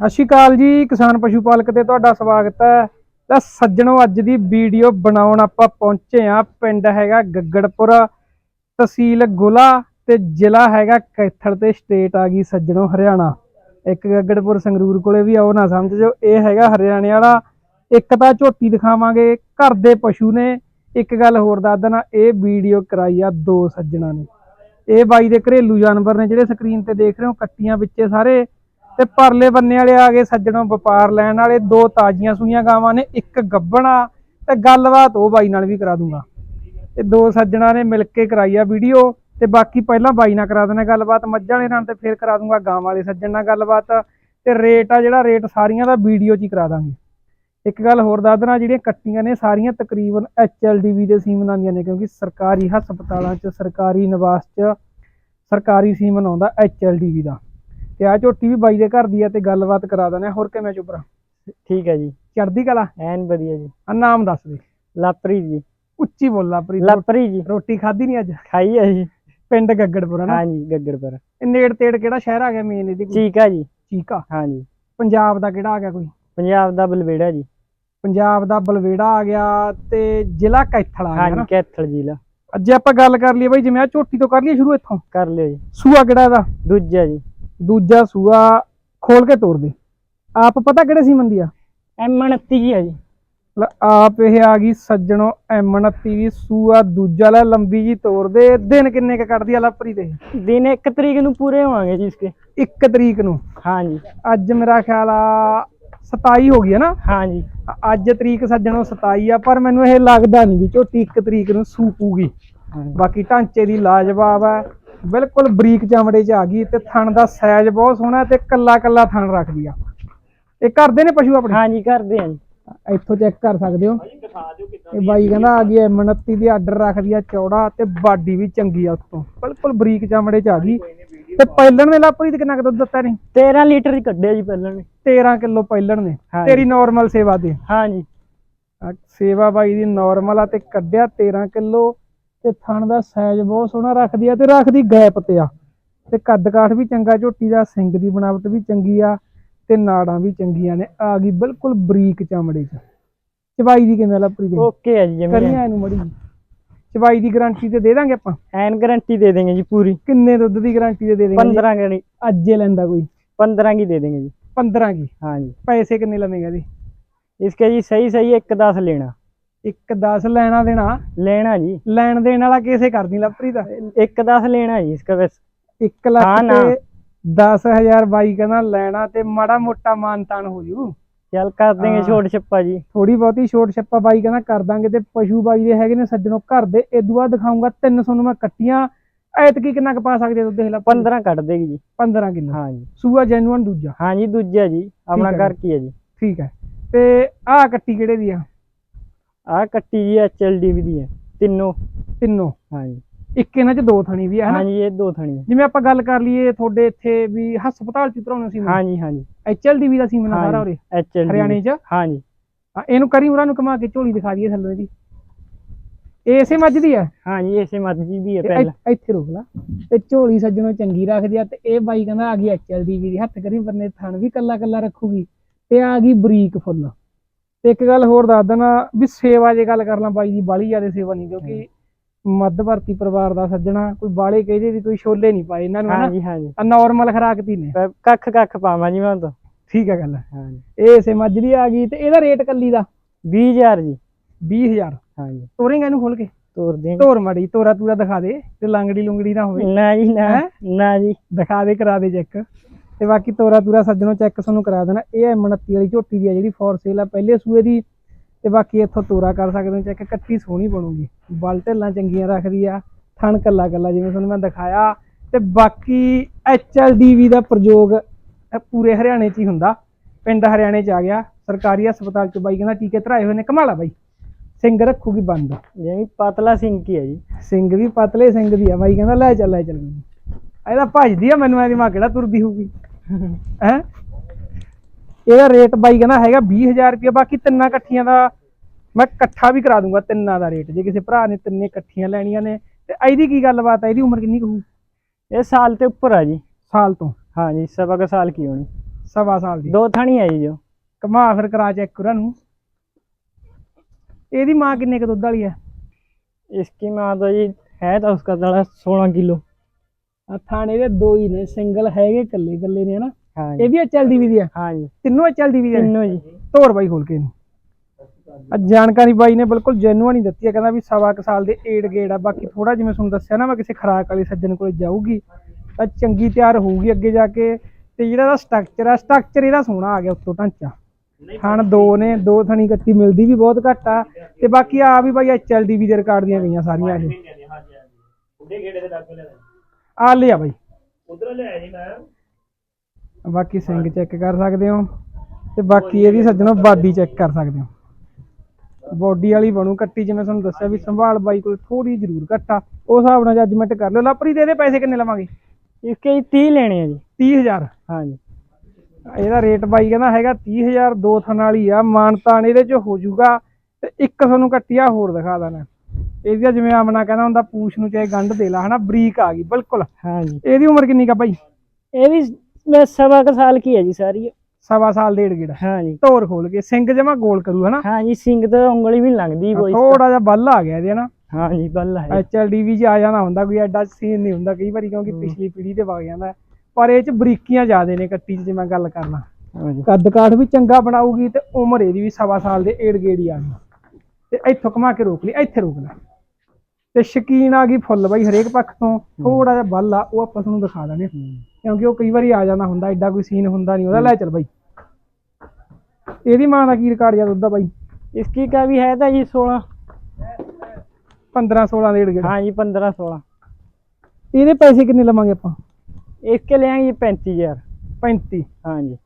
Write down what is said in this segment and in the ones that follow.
ਸਤਿ ਸ਼੍ਰੀ ਅਕਾਲ ਜੀ, ਕਿਸਾਨ ਪਸ਼ੂ ਪਾਲਕ ਤੇ ਤੁਹਾਡਾ ਸਵਾਗਤ ਹੈ। ਤਾਂ ਸੱਜਣੋ, ਅੱਜ ਦੀ ਵੀਡੀਓ ਬਣਾਉਣ ਆਪਾਂ ਪਹੁੰਚੇ ਆ ਪਿੰਡ ਹੈਗਾ ਗੱਗੜਪੁਰ, ਤਹਿਸੀਲ ਗੁਲਾ ਤੇ ਜ਼ਿਲ੍ਹਾ ਹੈਗਾ ਕੈਥਲ ਤੇ ਸਟੇਟ ਆ ਗਈ ਸੱਜਣੋ, ਹਰਿਆਣਾ। ਇੱਕ ਗੱਗੜਪੁਰ ਸੰਗਰੂਰ ਕੋਲੇ ਵੀ ਆਓ ਨਾ ਸਮਝ ਜੋ ਇਹ ਹੈਗਾ ਹਰਿਆਣੇ ਵਾਲਾ। ਇੱਕ ਤਾਂ ਝੋਟੀ ਦਿਖਾਵਾਂਗੇ, ਘਰ ਦੇ ਪਸ਼ੂ ਨੇ। ਇੱਕ ਗੱਲ ਹੋਰ ਦੱਸ ਦੇਣਾ, ਇਹ ਵੀਡੀਓ ਕਰਾਈ ਆ ਦੋ ਸੱਜਣਾ ਨੇ। ਇਹ ਬਾਈ ਦੇ ਘਰੇਲੂ ਜਾਨਵਰ ਨੇ, ਜਿਹੜੇ ਸਕਰੀਨ ਤੇ ਦੇਖ ਰਹੇ ਹੋ, ਕੱਟੀਆਂ ਵਿੱਚੇ ਸਾਰੇ। ਤੇ ਪਰਲੇ ਬੰਨੇ ਵਾਲੇ ਆ ਗਏ ਸੱਜਣੋਂ ਵਪਾਰ ਲੈਣ ਵਾਲੇ, ਦੋ ਤਾਜ਼ੀਆਂ ਸੂਈਆਂ ਗਾਵਾਂ ਨੇ, ਇੱਕ ਗੱਬਣਾ ਤੇ ਗੱਲਬਾਤ ਉਹ ਬਾਈ ਨਾਲ ਵੀ ਕਰਾ ਦੂੰਗਾ। ਤੇ ਦੋ ਸੱਜਣਾ ਨੇ ਮਿਲ ਕੇ ਕਰਾਈ ਆ ਵੀਡੀਓ ਤੇ ਬਾਕੀ ਪਹਿਲਾਂ ਬਾਈ ਨਾਲ ਕਰਾ ਦੇਣਾ ਗੱਲਬਾਤ, ਮੱਝਾਂ ਵਾਲੇ ਨਾਲ ਤੇ ਫਿਰ ਕਰਾ ਦੂੰਗਾ ਗਾਂ ਵਾਲੇ ਸੱਜਣ ਨਾਲ ਗੱਲਬਾਤ। ਤੇ ਰੇਟ ਆ ਜਿਹੜਾ, ਰੇਟ ਸਾਰੀਆਂ ਦਾ ਵੀਡੀਓ 'ਚ ਹੀ ਕਰਾ ਦਾਂਗੇ। ਇੱਕ ਗੱਲ ਹੋਰ ਦੱਸ ਦੇਣਾ ਜਿਹੜੀਆਂ ਕੱਟੀਆਂ ਨੇ ਸਾਰੀਆਂ ਤਕਰੀਬਨ ਐਚਐਲਡੀਵੀ ਦੇ ਸੀਮਨਾਂ ਦੀਆਂ ਨੇ, ਕਿਉਂਕਿ ਸਰਕਾਰੀ ਹਸਪਤਾਲਾਂ 'ਚ, ਸਰਕਾਰੀ ਨਿਵਾਸ 'ਚ ਸਰਕਾਰੀ ਸੀਮਨ ਆਉਂਦਾ ਐਚਐਲਡੀਵੀ ਦਾ। ਤੇ ਆ ਝੋਟੀ ਵੀ ਬਾਈ ਦੇ ਘਰ ਦੀ ਆ ਤੇ ਗੱਲਬਾਤ ਕਰਾ ਦਿੰਦੇ ਆ ਹੋਰ ਕਿਵੇਂ ਚੁੱਪਰਾ ਠੀਕ ਹੈ ਜੀ। ਚੜਦੀ ਕਲਾ? ਐਨ ਵਧੀਆ ਜੀ। ਆ ਨਾਮ ਦੱਸ ਦੇ। ਲਾਪਰੀ ਜੀ। ਉੱਚੀ ਬੋਲਾ ਪ੍ਰੀਤ ਲਾਪਰੀ ਜੀ। ਰੋਟੀ ਖਾਧੀ ਨਹੀਂ ਅੱਜ? ਖਾਈ ਹੈ ਜੀ। ਪਿੰਡ ਗੱਗੜਪੁਰਾ ਨਾ ਹਾਂ ਜੀ ਗੱਗੜ ਪਰ ਇਹ ਨੇੜ ਤੇੜ ਕਿਹੜਾ ਸ਼ਹਿਰ ਆ ਗਿਆ ਮੇਨ ਇਹਦੀ ਆ ਜੀ। ਚੀਕਾ? ਹਾਂ ਜੀ ਪੰਜਾਬ ਦਾ ਕਿਹੜਾ ਆ ਗਿਆ ਕੋਈ? ਪੰਜਾਬ ਦਾ ਬਲਵੇੜਾ ਜੀ। ਪੰਜਾਬ ਦਾ ਬਲਵੇੜਾ ਆ ਗਿਆ ਤੇ ਜ਼ਿਲ੍ਹਾ ਕੈਥਲ ਆ ਹਾਂ ਗਿਆ ਨਾ ਕੈਥਲ ਜ਼ਿਲ੍ਹਾ। ਅੱਜ ਆਪਾਂ ਗੱਲ ਕਰ ਲਈਏ ਬਾਈ ਜਿਵੇਂ ਆ ਝੋਟੀ ਤੋਂ ਕਰ ਲਈਏ ਸ਼ੁਰੂ ਇੱਥੋਂ? ਕਰ ਲਿਓ ਜੀ। ਸੂਆ ਕਿਹੜਾ ਇਹਦਾ? ਦੂਜਾ ਜੀ। ਦੂਜਾ ਸੂਆ ਖੋਲ ਕੇ ਤੋੜ ਦੇ। ਆਪ ਪਤਾ ਕਿਹੜੇ ਸੀ ਮੰਦੀ ਆ? ਐਮ 29 ਜੀ ਹੈ ਜੀ। ਲੈ ਆਪ ਇਹ ਆ ਗਈ ਸੱਜਣੋ M29 ਦੀ ਸੂਆ ਦੂਜਾ ਲੈ ਲੰਬੀ ਜੀ ਤੋੜ ਦੇ। ਦਿਨ ਕਿੰਨੇ ਕ ਕੱਢਦੀ ਆ ਲਾਪਰੀ ਦੇ ਦਿਨ 1 ਤਰੀਕ ਨੂੰ ਪੂਰੇ ਹੋਵਾਂਗੇ ਜੀ ਇਸਕੇ। 1 ਤਰੀਕ ਨੂੰ? ਹਾਂ ਜੀ। ਅੱਜ ਮੇਰਾ ਖਿਆਲ ਆ 27 ਹੋ ਗਈ ਹੈ ਨਾ? ਹਾਂ ਜੀ। ਅੱਜ ਤਰੀਕ ਸੱਜਣੋ 27 ਆ ਪਰ ਮੈਨੂੰ ਇਹ ਲੱਗਦਾ ਨਹੀਂ ਵੀ ਝੋਟੀ 1 ਤਰੀਕ ਨੂੰ ਸੂਪੂਗੀ ਜੀ। ਬਾਕੀ ਢਾਂਚੇ ਦੀ ਲਾਜਵਾਬ ਹੈ ਬਿਲਕੁਲ ਬਰੀਕ ਚਮੜੇ 'ਚ ਆ ਗਈ ਤੇ ਥਣ ਦਾ ਸਾਈਜ਼ ਬਹੁਤ ਸੋਹਣਾ ਤੇ ਕੱਲਾ ਕੱਲਾ ਥਣ ਰੱਖਦੀ ਆ। ਇਹ ਕਰਦੇ ਨੇ ਪਸ਼ੂ ਆਪਣੇ? ਹਾਂ ਜੀ ਕਰਦੇ ਆ ਜੀ। ਇੱਥੋਂ ਚੈੱਕ ਕਰ ਸਕਦੇ ਹੋ। ਇਹ ਬਾਈ ਕਹਿੰਦਾ ਆ ਗਈ M29 ਦੀ ਆਰਡਰ ਰੱਖਦੀ ਆ ਚੌੜਾ ਤੇ ਬਾਡੀ ਵੀ ਚੰਗੀ ਆ ਉਤੋਂ। ਬਿਲਕੁਲ ਬਰੀਕ ਚਮੜੇ 'ਚ ਆ ਗਈ। ਤੇ ਪੈਲਣ ਦੇ ਲਾਪਰੀ ਤੇ ਕਿੰਨਾ ਕੁ ਦੁੱਧ ਦਿੱਤਾ ਨੇ 13 ਲੀਟਰ ਹੀ ਕੱਢਿਆ ਜੀ ਪਹਿਲਾਂ ਨੇ। 13 ਕਿਲੋ ਪੈਲਣ ਨੇ। ਤੇਰੀ ਨਾਰਮਲ ਸੇਵਾ ਦੇ। ਹਾਂ ਜੀ ਆਹ ਸੇਵਾ ਬਾਈ ਦੀ ਨਾਰਮਲ ਆ ਤੇ ਕੱਢਿਆ 13 ਕਿਲੋ। ਤੇ ਥਣ ਦਾ ਸਾਈਜ਼ ਬਹੁਤ ਸੋਹਣਾ ਰੱਖਦੀ ਆ ਤੇ ਰੱਖਦੀ ਗੈਪ ਤੇ ਆ। ਤੇ ਕੱਦ ਕਾਠ ਵੀ ਚੰਗਾ ਝੋਟੀ ਦਾ ਸਿੰਗ ਦੀ ਬਣਾਵਟ ਵੀ ਚੰਗੀ ਆ ਤੇ ਨਾੜਾਂ ਵੀ ਚੰਗੀਆਂ ਨੇ। ਆ ਗਈ ਬਿਲਕੁਲ ਬਰੀਕ ਚਮੜੀ ਚ। ਚਵਾਈ ਦੀ ਕਿਵੇਂ ਲੱਪਰੀ ਗਈ ਓਕੇ ਆ ਜੀ ਜਮੀਨ ਕਰੀਆਂ ਇਹਨੂੰ ਮੜੀ ਚਵਾਈ ਦੀ ਗਾਰੰਟੀ ਤੇ ਦੇ ਦਾਂਗੇ ਆਪਾਂ? ਐਨ ਗਾਰੰਟੀ ਦੇ ਦੇਂਗੇ ਜੀ ਪੂਰੀ। ਕਿੰਨੇ ਦੁੱਧ ਦੀ ਗਾਰੰਟੀ ਦੇ ਦੇਂਗੇ 15 ਗਣੀ। ਅੱਜ ਲੈਂਦਾ ਕੋਈ? 15 ਕੀ ਦੇ ਦੇਂਗੇ ਜੀ। 15 ਕੀ ਹਾਂ ਜੀ। ਪੈਸੇ ਕਿੰਨੇ ਲਵੇਂਗਾ ਜੀ? ਇਸਕੇ ਜੀ ਸਹੀ ਸਹੀ 1 10 ਲੈਣਾ। ਇੱਕ ਦਸ ਲੈਣਾ ਦੇਣਾ। ਲੈਣਾ ਜੀ। ਲੈਣ ਦੇਣ ਵਾਲਾ ਕਿਸੇ ਕਰਦੀ ਲਵਪ੍ਰੀਤ। ਇੱਕ 10 ਲੈਣਾ ਜੀ ਇਸ ਕਾ ਬਸ 1 ਲੱਖ ਤੇ 10000 ਬਾਈ ਕਹਿੰਦਾ ਲੈਣਾ ਤੇ ਮਾੜਾ ਮੋਟਾ ਮਾਨਤਾਨ ਹੋ ਜੂ। ਚੱਲ ਕਰ ਦੇਗੇ ਛੋਟ ਛੱਪਾ ਜੀ। ਥੋੜੀ ਬਹੁਤੀ ਛੋਟ ਛੱਪਾ ਬਾਈ ਕਹਿੰਦਾ ਕਰ ਦਾਂਗੇ ਤੇ ਪਸ਼ੂ ਬਾਈ ਦੇ ਹੈਗੇ ਨੇ ਸੱਜਣੋ ਘਰ ਦੇ। ਇਦੋਂ ਬਾਅਦ ਦਿਖਾਉਂਗਾ 300 ਨੂੰ ਮੈਂ ਕੱਟੀਆਂ। ਐਤਕੀ ਕਿੰਨਾ ਕੁ ਪਾ ਸਕਦੇ ਤੁਸੀਂ ਦੇਖ 15 ਕੱਟ ਦੇਗੀ ਜੀ। 15 ਕਿੰਨਾ ਹਾਂ ਜੀ। ਸੂਆ ਜੈਨੂਨ ਦੂਜਾ। ਹਾਂ ਜੀ ਦੂਜਾ ਜੀ। ਆਪਣਾ ਘਰ ਕੀ ਹੈ ਜੀ। ਠੀਕ ਹੈ। ਤੇ ਆਹ ਕੱਟੀ ਕਿਹੜੇ ਦੀ ਆ? ਆ ਕੱਟੀ ਜੀ ਐਚਐਲਡੀ ਵੀ ਦੀ ਹੈ। ਤਿੰਨੋਂ ਤਿੰਨੋਂ। ਹਾਂਜੀ। ਇੱਕ ਇਹਨਾਂ ਚ ਦੋ ਥਣੀ ਵੀ ਹੈ ਹਾਂਜੀ ਇਹ ਦੋ ਥਣੀ ਹੈ। ਜਿਵੇਂ ਆਪਾਂ ਗੱਲ ਕਰ ਲਈਏ ਤੁਹਾਡੇ ਇੱਥੇ ਵੀ ਹਸਪਤਾਲ ਚ ਉਤਰਾਉਣਾ ਸੀ ਹਾਂਜੀ ਹਾਂਜੀ। ਐਚਐਲਡੀਵੀ ਦਾ ਸੀਮਨ ਸਾਰਾ ਉਰੇ ਐਚਐਲਡੀ ਹਰਿਆਣੇ ਚ। ਹਾਂਜੀ। ਇਹਨੂੰ ਕਰੀ ਉਹਨਾਂ ਨੂੰ ਘੁਮਾ ਕੇ ਝੋਲੀ ਦਿਖਾ ਦਈਏ ਥੱਲੇ ਦੀ। ਇਹ ਇਸੇ ਮੱਝ ਦੀ ਹੈ? ਹਾਂਜੀ ਇਸੇ ਮਰਜ਼ੀ ਦੀ ਹੈ ਪਹਿਲਾਂ। ਇੱਥੇ ਰੁਕ ਲਾ। ਤੇ ਝੋਲੀ ਸੱਜਣੋਂ ਚੰਗੀ ਰੱਖਦੀ ਆ ਤੇ ਇਹ ਬਾਈ ਕਹਿੰਦਾ ਆ ਗਈ ਐਚ ਐਲ ਐਚਐਲਡੀਵੀ ਦੀ। ਹੱਥ ਕਰੀ ਬੰਨੇ ਥਣ ਵੀ ਕੱਲਾ ਕੱਲਾ ਰੱਖੂਗੀ। ਤੇ ਆ ਗਈ ਬਰੀਕ ਫੁੱਲ। ਤੇ ਇੱਕ ਗੱਲ ਹੋਰ ਦੱਸ ਦੇਣਾ ਵੀ ਸੇਵਾ ਜੇ ਗੱਲ ਕਰ ਲਾਂ ਬਾਈ ਦੀ ਬਾਲੀ ਜ਼ਿਆਦਾ ਸੇਵਾ ਨਹੀਂ ਕਿਉਂਕਿ ਮੱਧ ਭਰਤੀ ਪਰਿਵਾਰ ਦਾ ਸੱਜਣਾ ਕੋਈ ਬਾਲੇ ਕਹੇ ਦੀ ਕੋਈ ਛੋਲੇ ਨਹੀਂ ਪਾਏ ਇਹਨਾਂ ਨੂੰ ਹਾਂਜੀ ਹਾਂਜੀ। ਖਰਾਕ ਤੀ ਕੱਖ ਕੱਖ ਪਾਵਾਂ ਜੀ ਮੈਂ ਤਾਂ। ਠੀਕ ਹੈ ਗੱਲ। ਹਾਂਜੀ। ਇਹ ਸੇ ਮੱਝ ਦੀ ਆ ਗਈ ਤੇ ਇਹਦਾ ਰੇਟ ਕੱਲੀ ਦਾ? 20000 ਜੀ। 20000 ਹਾਂਜੀ। ਤੋਰੇਗਾ ਇਹਨੂੰ ਖੋਲ ਕੇ? ਤੋਰ ਦੇ ਤੋਰ ਮੜੀ ਤੋਰਾ ਤੂਰਾ ਦਿਖਾ ਦੇ ਤੇ ਲੰਗੜੀ ਲੁੰਗੜੀ ਨਾ ਹੋਵੇ। ਨਾ ਜੀ ਨਾ। ਨਾ ਜੀ। ਦਿਖਾ ਦੇ ਕਰਾ ਦੇ ਚੈੱਕ। ਤੇ ਬਾਕੀ ਤੋਰਾ ਤੂਰਾ ਸੱਜਣੋ ਚੈੱਕ ਤੁਹਾਨੂੰ ਕਰਾ ਦੇਣਾ। ਇਹ ਹੈ 29 ਵਾਲੀ ਝੋਟੀ ਦੀ ਆ ਜਿਹੜੀ ਫੋਰ ਸੇਲ ਆ ਪਹਿਲੇ ਸੂਏ ਦੀ। ਤੇ ਬਾਕੀ ਇੱਥੋਂ ਤੋਰਾ ਕਰ ਸਕਦੇ ਹੋ ਚੈੱਕ ਕੱਟੀ ਸੋਹਣੀ ਬਣੂਗੀ। ਬਲ ਢੱਲਾਂ ਚੰਗੀਆਂ ਰੱਖਦੀ ਆ ਥਣ ਕੱਲਾ ਕੱਲਾ ਜਿਵੇਂ ਤੁਹਾਨੂੰ ਮੈਂ ਦਿਖਾਇਆ। ਤੇ ਬਾਕੀ ਐਚ ਐਲ ਡੀ ਵੀ ਦਾ ਪ੍ਰਯੋਗ ਪੂਰੇ ਹਰਿਆਣੇ 'ਚ ਹੀ ਹੁੰਦਾ। ਪਿੰਡ ਹਰਿਆਣੇ 'ਚ ਆ ਗਿਆ। ਸਰਕਾਰੀ ਹਸਪਤਾਲ 'ਚ ਬਾਈ ਕਹਿੰਦਾ ਟੀਕੇ ਧਰਾਏ ਹੋਏ ਨੇ। ਕਮਾਲਾ ਬਾਈ। ਸਿੰਘ ਰੱਖੂਗੀ ਬੰਦ। ਜਿਵੇਂ ਪਤਲਾ ਸਿੰਘ ਕੀ ਹੈ ਜੀ। ਸਿੰਘ ਵੀ ਪਤਲੇ ਸਿੰਘ ਦੀ ਆ। ਬਾਈ ਕਹਿੰਦਾ ਲੈ ਚੱਲ ਲੈ ਚੱਲ। ਇਹਦਾ ਭੱਜਦੀ ਆ ਮੈਨੂੰ ਇਹਦੀ ਮਾਂ ਕਿਹੜਾ ਤੁਰਦੀ ਹੋਊਗੀ। ਹੈ ਇਹਦਾ ਰੇਟ ਬਾਈ ਕਹਿੰਦਾ ਹੈਗਾ 20000 ਰੁਪਏ ਬਾਕੀ ਤਿੰਨਾਂ ਇਕੱਠੀਆਂ ਦਾ ਮੈਂ ਇਕੱਠਾ ਵੀ ਕਰਾ ਦੂੰਗਾ ਤਿੰਨਾਂ ਦਾ ਰੇਟ ਜੇ ਕਿਸੇ ਭਰਾ ਨੇ ਤਿੰਨੇ ਇਕੱਠੀਆਂ ਲੈਣੀਆਂ ਨੇ ਤੇ ਇਹਦੀ ਕੀ ਗੱਲਬਾਤ ਹੈ ਇਹਦੀ ਉਮਰ ਕਿੰਨੀ ਕੁ ਹੋਊ ये साल के ऊपर है जी ਸਾਲ ਤੋਂ हाँ जी सवा का साल की होनी ਸਵਾ ਸਾਲ ਦੀ दो थानी है जी जो ਕਮਾ ਫਿਰ ਕਰਾ ਚੈੱਕ ਉਹਨਾਂ ਨੂੰ ਇਹਦੀ ਮਾਂ ਕਿੰਨੇ ਕ ਦੁੱਧ ਵਾਲੀ ਹੈ इसकी माँ तो जी है तो उसका दड़ा सोलह किलो ਥਾਣੇ ਦੇ ਦੋ ਹੀ ਨੇ ਸਿੰਗਲ ਹੈਗੇ ਇਕੱਲੇ ਇਕੱਲੇ ਨੇ ਹਨਾ। ਇਹ ਵੀ ਐਚਐਲ ਦੀ ਦੀ ਆ? ਹਾਂਜੀ ਤਿੰਨੋਂ ਐਚਐਲ ਦੀ ਦੀ ਤਿੰਨੋਂ ਜੀ। ਧੋਰ ਬਾਈ ਖੋਲ ਕੇ ਆ ਜਾਣਕਾਰੀ ਬਾਈ ਨੇ ਬਿਲਕੁਲ ਜੈਨੂਅਨ ਹੀ ਦਿੱਤੀ ਹੈ ਕਹਿੰਦਾ ਵੀ ਸਵਾ ਕੁ ਸਾਲ ਦੇ ਏਡ ਗੇੜ ਆ ਬਾਕੀ ਥੋੜਾ ਜਿਵੇਂ ਤੁਹਾਨੂੰ ਦੱਸਿਆ ਨਾ ਮੈਂ ਕਿਸੇ ਖਰਾਕ ਵਾਲੇ ਸੱਜਣ ਕੋਲ ਜਾਊਗੀ ਤਾਂ ਚੰਗੀ ਤਿਆਰ ਹੋਊਗੀ ਅੱਗੇ ਜਾ ਕੇ ਤੇ ਜਿਹੜਾ ਦਾ ਸਟਰਕਚਰ ਆ ਸਟਰਕਚਰ ਇਹਦਾ ਸੋਹਣਾ ਆ ਗਿਆ ਉੱਤੋਂ ਢਾਂਚਾ। ਥਣ ਦੋ ਨੇ ਦੋ ਥਣੀ ਕੱਤੀ ਮਿਲਦੀ ਵੀ ਬਹੁਤ ਘੱਟ ਆ ਤੇ ਬਾਕੀ ਆ ਵੀ ਬਾਈ ਐਚਐਲਡੀ ਵੀ ਦੇ ਰਿਕਾਰਡ ਦੀਆਂ ਗਈਆਂ ਸਾਰੀਆਂ ਇਹ। ਆ ਲਿਆ ਬਾਈ। ਉਧਰ ਲਿਆ ਜੀ ਮੈਂ। ਬਾਕੀ ਸਿੰਗ ਚੈੱਕ ਕਰ ਸਕਦੇ ਹੋ ਤੇ ਬਾਕੀ ਇਹਦੀ ਸੱਜਣੋ ਬਾਡੀ ਚੈੱਕ ਕਰ ਸਕਦੇ ਹੋ। ਬੋਡੀ ਵਾਲੀ ਬਣੂ ਕੱਟੀ ਜਿਵੇਂ ਤੁਹਾਨੂੰ ਦੱਸਿਆ ਵੀ ਸੰਭਾਲ ਬਾਈ ਕੋਲ ਥੋੜੀ ਜ਼ਰੂਰ ਘਟਾ ਉਹ ਹਿਸਾਬ ਨਾਲ ਜੱਜਮੈਂਟ ਕਰ ਲਿਓ। ਲਾਪਰੀ ਦੇ ਦੇ ਪੈਸੇ ਕਿੰਨੇ ਲਵਾਂਗੇ? ਇਸਕੇ 30 ਲੈਣੇ ਆ ਜੀ। 30000 ਹਾਂਜੀ। ਇਹਦਾ ਰੇਟ ਬਾਈ ਕਹਿੰਦਾ ਹੈਗਾ 30000 ਦੋ ਥਣ ਵਾਲੀ ਆ। ਮਾਨਤਾਣ ਇਹਦੇ ਚ ਹੋ ਜਾਊਗਾ ਤੇ ਇੱਕ ਤੁਹਾਨੂੰ ਕੱਟਿਆ ਹੋਰ ਦਿਖਾ ਦਾਂ ਇਹਦੀਆਂ ਜਿਵੇਂ ਆਪਣਾ ਕਹਿੰਦਾ ਹੁੰਦਾ ਪੂਛ ਨੂੰ ਚਾਹੇ ਗੰਢ ਦੇ ਲਾ ਹਨਾ ਬਰੀਕ ਆ ਗਈ ਬਿਲਕੁਲ। ਹਾਂਜੀ। ਇਹਦੀ ਉਮਰ ਕਿੰਨੀ ਕਾ ਭਾਈ ਇਹ ਵੀ ਮੈਂ ਸਵਾ ਕ ਸਾਲ ਕੀ ਹੈ ਜੀ ਸਾਰੀ। ਸਵਾ ਸਾਲ ਡੇਢ ਗੇੜਾ। ਹਾਂਜੀ। ਢੋਰ ਖੋਲ ਕੇ ਸਿੰਘ ਜਮਾ ਗੋਲ ਕਰੂ ਹਨਾ? ਹਾਂਜੀ ਸਿੰਘ ਤਾਂ ਉਂਗਲੀ ਵੀ ਲੰਘਦੀ ਕੋਈ। ਥੋੜਾ ਜਿਹਾ ਬੱਲ ਆ ਗਿਆ ਇਹਦੇ ਹਨਾ? ਹਾਂਜੀ ਬੱਲ ਹੈ ਐਚਐਲਡੀਵੀ ਚ ਆ ਜਾਣਾ ਹੁੰਦਾ ਕੋਈ ਐਡਾ ਸੀਨ ਨਹੀਂ ਹੁੰਦਾ ਕਈ ਵਾਰੀ ਕਿਉਂਕਿ ਪਿਛਲੀ ਪੀੜੀ ਤੇ ਵਾ ਜਾਂਦਾ। ਪਰ ਇਹ ਚ ਬਰੀਕੀਆਂ ਜ਼ਿਆਦੇ ਨੇ ਕੱਟੀ ਚ ਜੇ ਮੈਂ ਗੱਲ ਕਰਨਾ। ਕੱਦ ਕਾਠ ਵੀ ਚੰਗਾ ਬਣਾਉਗੀ ਤੇ ਉਮਰ ਇਹਦੀ ਵੀ ਸਵਾ ਸਾਲ ਦੇ ਏੜ ਗੇੜੀ ਆ ਤੇ ਇੱਥੋਂ ਘੁਮਾ ਕੇ ਰੋਕ ਲਈ ਇੱਥੇ ਰੋਕ ਲੈ। ਤੇ ਸ਼ਕੀਨ ਆ ਗਈ ਫੁੱਲ ਬਾਈ ਹਰੇਕ ਪੱਖ ਤੋਂ ਥੋੜਾ ਜਿਹਾ ਬਲ ਆ ਉਹ ਆਪਾਂ ਤੁਹਾਨੂੰ ਦਿਖਾ ਦਾਂਗੇ ਕਿਉਂਕਿ ਉਹ ਕਈ ਵਾਰੀ ਆ ਜਾਂਦਾ ਹੁੰਦਾ ਐਡਾ ਕੋਈ ਸੀਨ ਹੁੰਦਾ ਨਹੀਂ ਉਹਦਾ ਲੈ ਚੱਲ ਬਾਈ। ਇਹਦੀ ਮਾਂ ਦਾ ਕੀ ਰਿਕਾਰਡ ਜਾਂ ਦੁੱਧ ਦਾ ਬਾਈ? ਇਸਕੀ ਕਾ ਵੀ ਹੈ ਤਾਂ ਜੀ 16 15 16 ਦੇ ਡੇਢ। ਹਾਂ ਜੀ 15 16 ਇਹਦੇ ਪੈਸੇ ਕਿੰਨੇ ਲਵਾਂਗੇ ਆਪਾਂ? ਇਸ ਕੇ ਲਿਆਂਗੇ 35000 35 ਹਾਂ ਜੀ।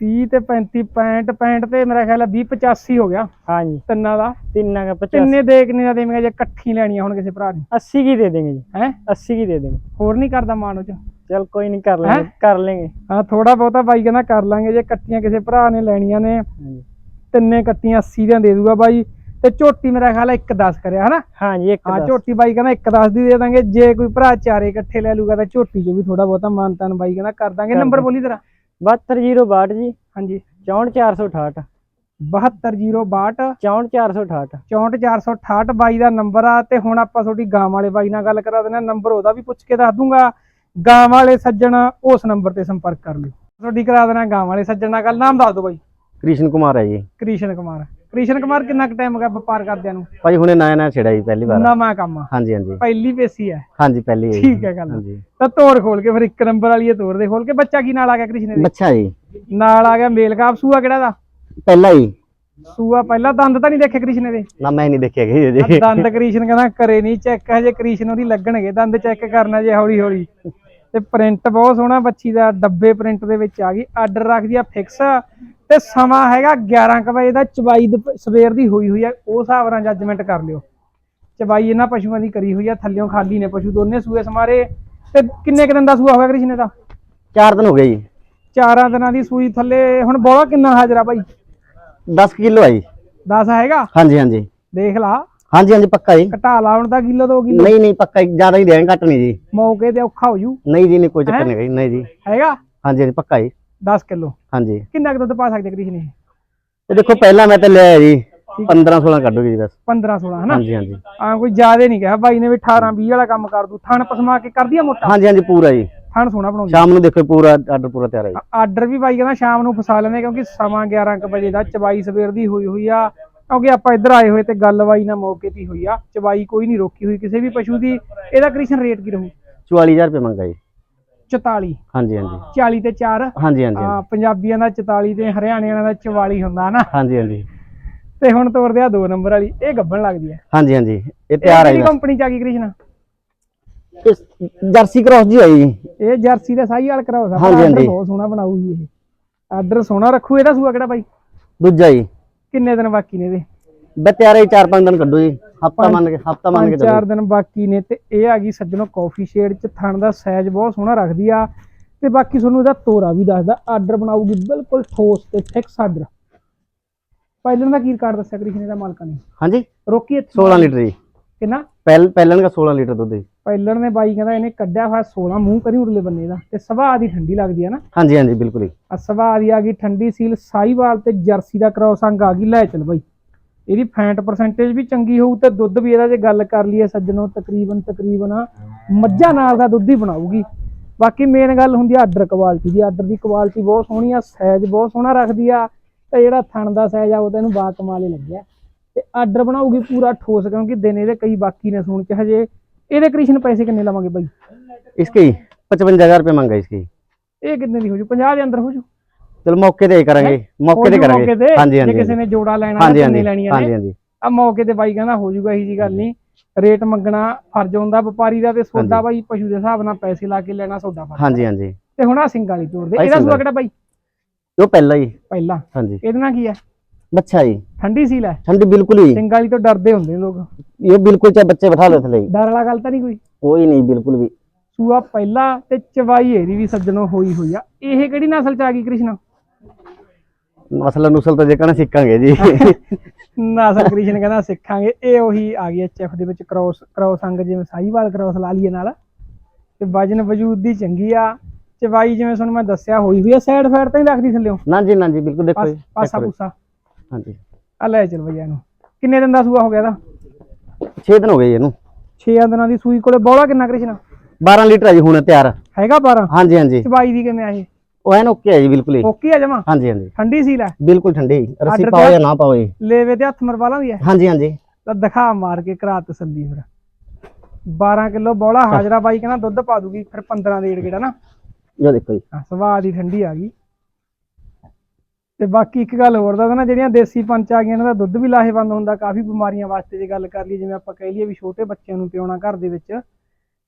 30 ਤੇ 35 65 65 ਤੇ ਮੇਰਾ ਖਿਆਲ ਹੈ 20 85 ਹੋ ਗਿਆ। ਹਾਂਜੀ। ਤਿੰਨਾਂ ਦਾ। ਤਿੰਨਾਂ ਦਾ 50 ਤਿੰਨੇ ਦੇਖਨੇ ਦਾ ਦੇਵਾਂਗੇ? ਜੇ ਇਕੱਠੀ ਲੈਣੀਆਂ ਹੁਣ ਕਿਸੇ ਭਰਾ ਨੇ 80 ਕੀ ਦੇ ਦੇਣਗੇ ਜੀ? ਹੈ? 80 ਕੀ ਦੇ ਦੇਣਗੇ ਹੋਰ ਨਹੀਂ ਕਰਦਾ ਮਾਨ ਉਹ ਚ। ਚਲ ਕੋਈ ਨਹੀਂ ਕਰ ਲਾਂਗੇ। ਕਰ ਲਾਂਗੇ। ਹਾਂ ਥੋੜਾ ਬਹੁਤਾ ਬਾਈ ਕਹਿੰਦਾ ਕਰ ਲਾਂਗੇ। ਜੇ ਇਕੱਠੀਆਂ ਕਿਸੇ ਭਰਾ ਨੇ ਲੈਣੀਆਂ ਨੇ ਤਿੰਨੇ ਕੱਟੀਆਂ 80 ਦੀਆਂ ਦੇ ਦੂਗਾ ਬਾਈ। ਤੇ ਝੋਟੀ ਮੇਰਾ ਖਿਆਲ ਇੱਕ 1.10 ਕਰਿਆ ਹਨਾ? ਹਾਂਜੀ 1.10 ਹਾਂ ਝੋਟੀ ਬਾਈ ਕਹਿੰਦਾ ਇੱਕ 1.10 ਦੀ ਦੇ ਦਾਂਗੇ। ਜੇ ਕੋਈ ਭਰਾ ਚਾਰੇ ਇਕੱਠੇ ਲੈ ਲੂਗਾ ਤਾਂ ਝੋਟੀ 'ਚ ਵੀ ਥੋੜਾ ਬਹੁਤਾ ਮਾਨਤਾਨ ਬਾਈ ਕਹਿੰਦਾ ਕਰ ਦਾਂਗੇ। ਨੰਬਰ ਬੋਲੀ ਤੇਰਾ 72062 ਜੀ। ਬਾਈ ਦਾ ਨੰਬਰ ਆ ਤੇ ਹੁਣ ਆਪਾਂ ਤੁਹਾਡੀ ਗਾਂਵ ਵਾਲੇ ਬਾਈ ਨਾਲ ਗੱਲ ਕਰਾ ਦਿੰਦੇ ਨੰਬਰ ਉਹਦਾ ਵੀ ਪੁੱਛ ਕੇ ਦੱਸ ਦੂੰਗਾ। ਗਾਂ ਵਾਲੇ ਸੱਜਣ ਉਸ ਨੰਬਰ ਤੇ ਸੰਪਰਕ ਕਰ ਲਿਓ। ਤੁਹਾਡੀ ਕਰਾ ਦੇਣਾ ਗਾਂਵ ਵਾਲੇ ਸੱਜਣ ਨਾਲ ਗੱਲ। ਨਾਮ ਦੱਸ ਦਿਓ ਬਾਈ। ਕ੍ਰਿਸ਼ਨ ਕੁਮਾਰ ਹੈ ਜੀ। ਕ੍ਰਿਸ਼ਨ ਕੁਮਾਰ। ਕ੍ਰਿਸ਼ਨ ਕੁਮਾਰ ਕਿੰਨਾ ਕੁ ਟਾਈਮ ਹੋ ਗਿਆ ਵਪਾਰ ਕਰਦਿਆਂ ਨੂੰ? ਭਾਜੀ ਹੁਣੇ ਨਇਆ ਨਇਆ ਛੇੜਾ ਜੀ ਪਹਿਲੀ ਵਾਰ। ਨਵਾਂ ਕੰਮ। ਆ ਹਾਂਜੀ ਹਾਂਜੀ। ਪਹਿਲੀ ਪੇਸੀ ਹੈ। ਹਾਂਜੀ ਪਹਿਲੀ ਹੈ ਜੀ। ਠੀਕ ਹੈ ਗੱਲ। ਹਾਂਜੀ। ਤਾਂ ਤੋਰ ਖੋਲ ਕੇ ਫਿਰ ਇੱਕ ਨੰਬਰ ਵਾਲੀ ਇਹ ਤੋਰ ਦੇ। ਖੋਲ ਕੇ ਬੱਚਾ ਕੀ ਨਾਲ ਆ ਗਿਆ ਕ੍ਰਿਸ਼ਨ ਦੇ ਬੱਚਾ ਜੀ। ਨਾਲ ਆ ਗਿਆ ਮੇਲ ਕਾਪ ਸੂਆ ਕਿਹੜਾ ਦਾ? ਪਹਿਲਾ ਹੀ ਸੂਆ ਪਹਿਲਾ ਦੰਦ ਤਾਂ ਨਹੀਂ ਦੇਖੇ ਕ੍ਰਿਸ਼ਨ ਦੇ ਨਾ ਮੈਂ ਨਹੀਂ ਦੇਖਿਆ ਜੀ ਆਹ ਜੀ ਦੰਦ ਕ੍ਰਿਸ਼ਨ ਕਹਿੰਦਾ ਕਰੇ ਨਹੀਂ ਚੈੱਕ ਹਜੇ ਕ੍ਰਿਸ਼ਨ ਉਹਦੀ ਲੱਗਣਗੇ। ਦੰਦ ਚੈੱਕ ਕਰਨਾ ਜੇ ਹੌਲੀ ਹੌਲੀ ਤੇ ਪ੍ਰਿੰਟ ਬਹੁਤ ਸੋਹਣਾ ਬੱਚੀ ਦਾ। ਡੱਬੇ ਪ੍ਰਿੰਟ ਦੇ ਵਿੱਚ ਆ ਗਈ। ਆਰਡਰ ਰੱਖਦੀ ਆ ਫਿਕਸ ਤੇ ਸਮਾਂ ਹੈਗਾ 11 ਕੁ ਵਜੇ ਦਾ ਚਵਾਈ ਸਵੇਰ ਦੀ ਹੋਈ ਹੋਈ ਆ ਉਹ ਹਿਸਾਬ ਨਾਲ ਜੱਜਮੈਂਟ ਕਰ ਲਿਓ। ਚਵਾਈ ਇਹਨਾਂ ਪਸ਼ੂਆਂ ਦੀ ਕਰੀ ਹੋਈ ਆ ਥੱਲਿਓਂ ਖਾਲੀ ਨੇ ਪਸ਼ੂ ਦੋਨੇ ਸੂਏ ਸਮਾਰੇ। ਤੇ ਕਿੰਨੇ ਕੁ ਦਿਨ ਦਾ ਸੂਆ ਹੋਇਆ ਕ੍ਰਿਸ਼ਨ ਦਾ ਚਾਰ ਦਿਨ ਹੋ ਗਏ ਜੀ। ਚਾਰਾਂ ਦਿਨਾਂ ਦੀ ਸੂਈ ਥੱਲੇ ਹੁਣ ਬੋਲਾ ਕਿੰਨਾ ਹਾਜ਼ਰਾ ਭਾਈ? 10 ਕਿਲੋ ਜੀ। 10 ਹੈਗਾ? ਹਾਂਜੀ ਹਾਂਜੀ। ਦੇਖ ਲਾ। ਹਾਂਜੀ ਹਾਂਜੀ ਪੱਕਾ ਜੀ। ਘਟਾ ਲਾ ਹੁਣ ਤਾਂ ਕਿਲੋ 2 ਕਿਲੋ। ਨਹੀਂ ਨਹੀਂ ਪੱਕਾ ਜ਼ਿਆਦਾ ਹੀ ਦੇਣ ਘੱਟ ਨਹੀਂ ਜੀ। ਮੌਕੇ ਤੇ ਔਖਾ ਹੋ ਜੂ। ਨਹੀਂ ਜੀ ਨਹੀਂ ਕੋਈ ਚੱਕਰ ਨਹੀਂ ਨਹੀਂ ਜੀ। ਹੈਗਾ? ਹਾਂਜੀ ਹਾਂਜੀ ਪੱਕਾ ਜੀ। 10 ਕਿਲੋ। ਹਾਂਜੀ। ਕਿੰਨਾ ਕੁ ਦੁੱਧ ਪਾ ਸਕਦੇ ਕ੍ਰਿਸ਼ਨ ਇਹ ਇਹ ਦੇਖੋ ਪਹਿਲਾਂ ਮੈਂ ਤੇ ਲਿਆ ਜੀ 15 16 ਕੱਢੂਗੀ ਜੀ ਬਸ। 15 16 ਹਨਾ? ਹਾਂਜੀ ਹਾਂਜੀ। ਆ ਕੋਈ ਜ਼ਿਆਦੇ ਨਹੀਂ ਕਿਹਾ। ਬਾਈ ਨੇ ਵੀ 18 20 ਵਾਲਾ ਕੰਮ ਕਰ ਦੂ। ਥਣ ਪਸਮਾ ਕੇ ਕਰ ਦਿਆ ਮੋਟਾ? ਹਾਂਜੀ ਹਾਂਜੀ ਪੂਰਾ ਜੀ। ਥਣ ਸੋਹਣਾ ਬਣਾਉਂਦੀ। ਸ਼ਾਮ ਨੂੰ ਦੇਖੋ ਪੂਰਾ ਆਰਡਰ ਪੂਰਾ ਤਿਆਰ ਹੈ ਜੀ। ਆਰਡਰ ਵੀ ਬਾਈ ਕਹਿੰਦਾ ਸ਼ਾਮ ਨੂੰ ਫਸਾ ਲੈਂਦੇ ਕਿਉਂਕਿ ਸਮਾਂ 11 ਕੁ ਵਜੇ ਦਾ ਚਵਾਈ ਸਵੇਰ ਦੀ ਹੋਈ ਹੋਈ ਆ। ਕਿਉਂਕਿ ਆਪਾਂ ਇੱਧਰ ਆਏ ਹੋਏ ਤੇ ਗੱਲ ਬਾਈ ਨਾਲ ਮੌਕੇ ਤੇ ਹੋਈ ਆ। ਚਵਾਈ ਕੋਈ ਨਹੀਂ ਰੋਕੀ ਹੋਈ ਕਿਸੇ ਵੀ ਪਸ਼ੂ ਦੀ। ਇਹਦਾ ਕ੍ਰਿਸ਼ਨ ਰੇਟ ਕੀ ਰਹੂ? 44000 ਰੁਪਏ ਮੰਗਾ ਜੀ 44 ਹਾਂਜੀ ਹਾਂਜੀ। 40 ਤੇ 4 ਹਾਂਜੀ ਹਾਂਜੀ ਆ ਪੰਜਾਬੀਆਂ ਦਾ 44 ਤੇ ਹਰਿਆਣੇ ਵਾਲਿਆਂ ਦਾ 44 ਹੁੰਦਾ ਹਨਾ ਹਾਂਜੀ ਹਾਂਜੀ। ਤੇ ਹੁਣ ਤੋਰਦੇ ਆ ਦੋ ਨੰਬਰ ਵਾਲੀ ਇਹ ਗੱਬਣ ਲੱਗਦੀ ਹੈ ਹਾਂਜੀ ਹਾਂਜੀ ਇਹ ਤਿਆਰ ਹੈ ਕੰਪਨੀ ਚ ਆ ਗਈ ਕ੍ਰਿਸ਼ਨ? ਜਰਸੀ ਕ੍ਰਾਸ ਜੀ ਆਈ। ਇਹ ਜਰਸੀ ਦਾ ਸਾਈ ਵਾਲ ਕਰਾਓ ਸਾਡਾ ਹਾਂਜੀ, ਆਰਡਰ ਹਾਂਜੀ। ਬਹੁਤ ਸੋਹਣਾ ਬਣਾਊਗੀ ਇਹ। ਆਰਡਰ ਸੋਹਣਾ ਰੱਖੂ ਇਹਦਾ ਸੂਆ ਕਿਹੜਾ ਬਾਈ? ਦੂਜਾ ਜੀ। ਕਿੰਨੇ ਦਿਨ ਬਾਕੀ ਨੇ ਇਹਦੇ? ਬਸ ਤਿਆਰ ਹੈ ਚਾਰ ਪੰਜ ਦਿਨ ਕੱਢੋ ਜੀ। ਹਫਤਾ ਮੰਨ ਕੇ ਹਫਤਾ ਮੰਨ ਕੇ ਚਾਰ ਦਿਨ ਬਾਕੀ ਨੇ ਤੇ ਇਹ ਆ ਗਈ ਸੱਜਣੋ ਕਾਫੀ ਸ਼ੇਡ ਚ। ਥਣ ਦਾ ਸਾਈਜ਼ ਬਹੁਤ ਸੋਹਣਾ ਰੱਖਦੀ ਆ। ਤੇ ਬਾਕੀ ਤੁਹਾਨੂੰ ਇਹਦਾ ਤੋਰਾ ਵੀ ਦੱਸਦਾ। ਆਰਡਰ ਬਣਾਊਗੀ ਬਿਲਕੁਲ ਠੋਸ ਤੇ ਫਿਕਸ ਆਰਡਰ ਪਹਿਲਾਂ ਦਾ ਕੀ ਰਿਕਾਰਡ ਦੱਸਿਆ ਕ੍ਰਿਸ਼ਨ ਦਾ ਮਾਲਕਾਂ ਨੇ? ਹਾਂਜੀ। ਰੋਕੀ ਇੱਥੇ 16 ਲੀਟਰ ਜੀ। ਕਿੰਨਾ? ਪਹਿਲ ਪਹਿਲਨ ਦਾ 16 ਲੀਟਰ ਦੁੱਧ ਜੀ। ਪਹਿਲਣ ਨੇ ਬਾਈ ਕਹਿੰਦਾ ਇਹਨੇ ਕੱਢਿਆ ਹੋਇਆ 16 ਮੂੰਹ ਕਰੀ ਉਰਲੇ ਬੰਨੇ ਦਾ। ਤੇ ਸੁਭਾਅ ਦੀ ਠੰਡੀ ਲੱਗਦੀ ਆ ਨਾ। ਹਾਂਜੀ ਹਾਂਜੀ ਬਿਲਕੁਲ ਜੀ। ਆ ਸੁਭਾਅ ਦੀ ਆ ਗਈ ਠੰਡੀ ਸੀਲ ਸਾਈਵਾਲ ਤੇ ਜਰਸੀ ਦਾ ਕ੍ਰੋਸ ਅੰਗ ਆ ਗਈ। ਲੈ ਚੱਲ ਬਾਈ। ਇਹਦੀ ਫੈਂਟ ਪਰਸੈਂਟੇਜ ਵੀ ਚੰਗੀ ਹੋਊ ਤੇ ਦੁੱਧ ਵੀ ਇਹਦਾ ਜੇ ਗੱਲ ਕਰ ਲਈਏ ਸੱਜਣੋ ਤਕਰੀਬਨ ਤਕਰੀਬਨ ਮੱਝਾਂ ਨਾਲ ਦਾ ਦੁੱਧ ਹੀ ਬਣਾਊਗੀ ਬਾਕੀ ਮੇਨ ਗੱਲ ਹੁੰਦੀ ਆ ਆਰਡਰ ਕੁਆਲਿਟੀ ਦੀ ਆਰਡਰ ਦੀ ਕੁਆਲਿਟੀ ਬਹੁਤ ਸੋਹਣੀ ਆ ਸਾਈਜ਼ ਬਹੁਤ ਸੋਹਣਾ ਰੱਖਦੀ ਆ ਤੇ ਜਿਹੜਾ ਥਣ ਦਾ ਸਾਈਜ਼ ਆ ਉਹ ਤਾਂ ਇਹਨੂੰ ਬਾ ਕਮਾਲੇ ਲੱਗਿਆ ਤੇ ਆਰਡਰ ਬਣਾਊਗੀ ਪੂਰਾ ਠੋਸ ਕਿਉਂਕਿ ਦਿਨ ਇਹਦੇ ਕਈ ਬਾਕੀ ਨੇ ਸੁਣ ਚ ਹਜੇ ਇਹਦੇ ਕ੍ਰਿਸ਼ਨ ਪੈਸੇ ਕਿੰਨੇ ਲਵਾਂਗੇ ਬਾਈ इसके ही पचपन हजार रुपये मांगा इसके ही ਇਹ ਕਿੰਨੇ ਦੀ ਹੋ ਜੂ 50 ਦੇ ਅੰਦਰ ਹੋ ਜੂ ਚਲ ਮੌਕੇ ਤੇ ਕਰਾਂਗੇ ਮੌਕੇ ਤੇ ਕਰਾਂਗੇ। ਜੇ ਕਿਸੇ ਨੇ ਜੋੜਾ ਲੈਣਾ ਹੈ ਕਿੰਨੇ ਲੈਣੀਆਂ ਨੇ। ਆ ਮੌਕੇ ਤੇ ਬਾਈ ਕਹਿੰਦਾ ਹੋ ਜਾਊਗਾ ਇਹੀ ਜੀ ਗੱਲ ਨਹੀਂ। ਰੇਟ ਮੰਗਣਾ ਫਰਜ਼ ਹੁੰਦਾ ਵਪਾਰੀ ਦਾ ਤੇ ਸੌਦਾ ਬਾਈ ਪਸ਼ੂ ਦੇ ਹਿਸਾਬ ਨਾਲ ਪੈਸੇ ਲਾ ਕੇ ਲੈਣਾ ਸੌਦਾ ਫਰਜ਼। ਹਾਂਜੀ ਹਾਂਜੀ। ਤੇ ਹੁਣ ਆ ਸਿੰਗਾਲੀ ਤੋੜ ਦੇ। ਇਹਦਾ ਸੂਆ ਕਿਹੜਾ ਬਾਈ? ਉਹ ਪਹਿਲਾ ਹੀ। ਪਹਿਲਾ। ਹਾਂਜੀ। ਇਹਦੇ ਨਾਲ ਕੀ ਹੈ ਬੱਚਾ ਜੀ ਠੰਡੀ ਸੀ ਲੈ। ਠੰਡੀ ਬਿਲਕੁਲ ਹੀ। ਸਿੰਗਾਲੀ ਤੋਂ ਡਰਦੇ ਹੁੰਦੇ ਲੋਕ। ਇਹ ਬਿਲਕੁਲ ਚਾ ਬੱਚੇ ਬਿਠਾ ਲਓ ਥਲੇ ਡਰ ਵਾਲਾ ਗੱਲ ਤਾਂ ਨਹੀਂ ਕੋਈ? ਕੋਈ ਨਹੀਂ ਬਿਲਕੁਲ ਵੀ। ਸੂਆ ਪਹਿਲਾ ਤੇ ਚਵਾਈ ਇਹਦੀ ਵੀ ਸੱਜਣੋ ਹੋਈ ਹੋਈ ਆ। ਇਹ ਕਿਹੜੀ ਨਸਲ ਚ ਆ ਗਈ ਕ੍ਰਿਸ਼ਨਾ? ਮਸਲਾ ਨੁਸਲ ਤਾਂ ਜੇਕਰ ਸਿੱਖਾਂਗੇ ਜੀ। ਨਸਲ ਕ੍ਰਿਸ਼ਨ ਕਹਿੰਦਾ ਸਿੱਖਾਂਗੇ। ਇਹ ਉਹੀ ਆ ਗਈ ਐਚਐਫ ਦੇ ਵਿੱਚ ਕ੍ਰੋਸ ਕ੍ਰੋਸ ਅੰਗ ਜਿਵੇਂ ਸਾਈਵਾਲ ਕ੍ਰੋਸ ਲਾ ਲਈਏ ਨਾਲ। ਤੇ ਵਜਨ ਵਜੂਦ ਦੀ ਚੰਗੀ ਆ। ਚਵਾਈ ਜਿਵੇਂ ਤੁਹਾਨੂੰ ਮੈਂ ਦੱਸਿਆ ਹੋਈ ਹੋਈ ਆ ਸਾਈਡ ਫਾਈਡ ਤਾਂ ਹੀ ਰੱਖਦੀ ਥੱਲਿਓ ਨਾ ਜੀ ਨਾ ਜੀ ਬਿਲਕੁਲ ਦੇਖੋ ਜੀ ਪਾਸਾ। ਪੂਸਾ। ਹਾਂਜੀ। ਆ ਲੈ ਚੱਲ ਬਈਆ ਇਹਨੂੰ। ਕਿੰਨੇ ਦਿਨ ਦਾ ਸੂਆ ਹੋ ਗਿਆ ਦਾ 6 ਦਿਨ ਹੋ ਗਏ ਇਹਨੂੰ। 6 ਦਿਨਾਂ ਦੀ ਸੂਈ ਕੋਲੇ ਬੋਲਾ ਕਿੰਨਾ ਕ੍ਰਿਸ਼ਨ? 12 ਲੀਟਰ ਹੈ ਜੀ ਹੁਣ ਤਿਆਰ। ਹੈਗਾ 12 ਹਾਂਜੀ ਹਾਂਜੀ। ਚਵਾਈ ਦੀ ਕਿਵੇਂ ਆ ਇਹ? ਉਹ ਐਨ ਓਕੇ ਹੈ ਜੀ ਬਿਲਕੁਲ ਹੀ ਓਕੇ ਆ ਜਮਾ? ਹਾਂਜੀ ਹਾਂਜੀ। ਠੰਡੀ ਸੀਲ ਹੈ ਬਿਲਕੁਲ ਠੰਡੀ। ਰੱਸੀ Order ਪਾਓ? ਜਾਂ ਨਾ ਪਾਓ ਜੀ। ਲੇਵੇ ਤੇ ਹੱਥ ਮਰਵਾਲਾਂ ਦੀ ਹੈ ਹਾਂਜੀ ਹਾਂਜੀ। ਤਾਂ ਦਿਖਾ ਮਾਰ ਕੇ ਕਰਾ ਤਸੱਲੀ ਫਿਰ 12 ਕਿਲੋ ਬੋਲਾ ਹਾਜ਼ਰਾ ਬਾਈ ਕਹਿੰਦਾ ਦੁੱਧ ਪਾ ਦੂਗੀ ਫਿਰ 15 ਦੇ ਗੇੜਾ ਨਾ। ਜੋ ਦੇਖੋ ਜੀ। ਹਾਂ, ਸਵਾਦ ਹੀ ਠੰਡੀ ਆ ਗਈ। ਤੇ ਬਾਕੀ ਇੱਕ ਗੱਲ ਹੋਰ ਦੱਸਦਾ ਨਾ ਜਿਹੜੀਆਂ ਦੇਸੀ ਪੰਚ ਆ ਗਈਆਂ ਇਹਨਾਂ ਦਾ ਦੁੱਧ ਵੀ ਲਾਹੇਵੰਦ ਹੁੰਦਾ। ਕਾਫੀ ਬਿਮਾਰੀਆਂ ਵਾਸਤੇ ਜੇ ਗੱਲ ਕਰ ਲਈਏ ਜਿਵੇਂ ਆਪਾਂ ਕਹਿ ਲਈਏ ਵੀ ਛੋਟੇ ਬੱਚਿਆਂ ਨੂੰ ਪਿਉਣਾ ਘਰ ਦੇ ਵਿੱਚ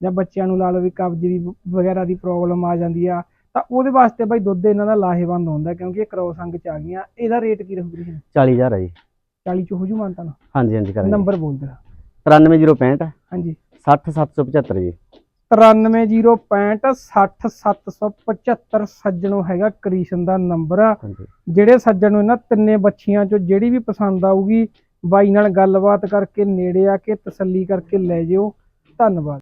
ਜਾਂ ਬੱਚਿਆਂ ਨੂੰ ਲਾ ਲਓ ਵੀ ਕਬਜ਼ ਦੀ ਵ- ਵਗੈਰਾ ਦੀ ਪ੍ਰੋਬਲਮ ਆ ਜਾਂਦੀ ਆ ਤਾਂ ਉਹਦੇ ਵਾਸਤੇ ਬਾਈ ਦੁੱਧ ਇਹਨਾਂ ਦਾ ਲਾਹੇਵੰਦ ਹੁੰਦਾ ਕਿਉਂਕਿ ਇਹ ਕਰੋਸ ਅੰਗ ਚ ਆ ਗਈਆਂ। ਇਹਦਾ ਰੇਟ ਕੀ ਰਹੂਗਾ ਜੀ 40000 ਹੈ ਜੀ। 40 ਚ ਹੋ ਜੂ ਮਾਨਤਾ ਨਾ ਹਾਂਜੀ ਹਾਂਜੀ ਕਰਾਂਗੇ। ਨੰਬਰ ਬੋਲ ਦੇ 93065 ਹਾਂਜੀ। 60775 ਜੀ। 93065 60775 ਸੱਜਣੋ ਹੈਗਾ ਕ੍ਰਿਸ਼ਨ ਦਾ ਨੰਬਰ। ਜਿਹੜੇ ਸੱਜਣ ਨੂੰ ਇਹਨਾਂ ਤਿੰਨੇ ਬੱਚੀਆਂ ਚੋਂ ਜਿਹੜੀ ਵੀ ਪਸੰਦ ਆਊਗੀ ਬਾਈ ਨਾਲ ਗੱਲਬਾਤ ਕਰਕੇ ਨੇੜੇ ਆ ਕੇ ਤਸੱਲੀ ਕਰਕੇ ਲੈ ਜਿਓ। ਧੰਨਵਾਦ।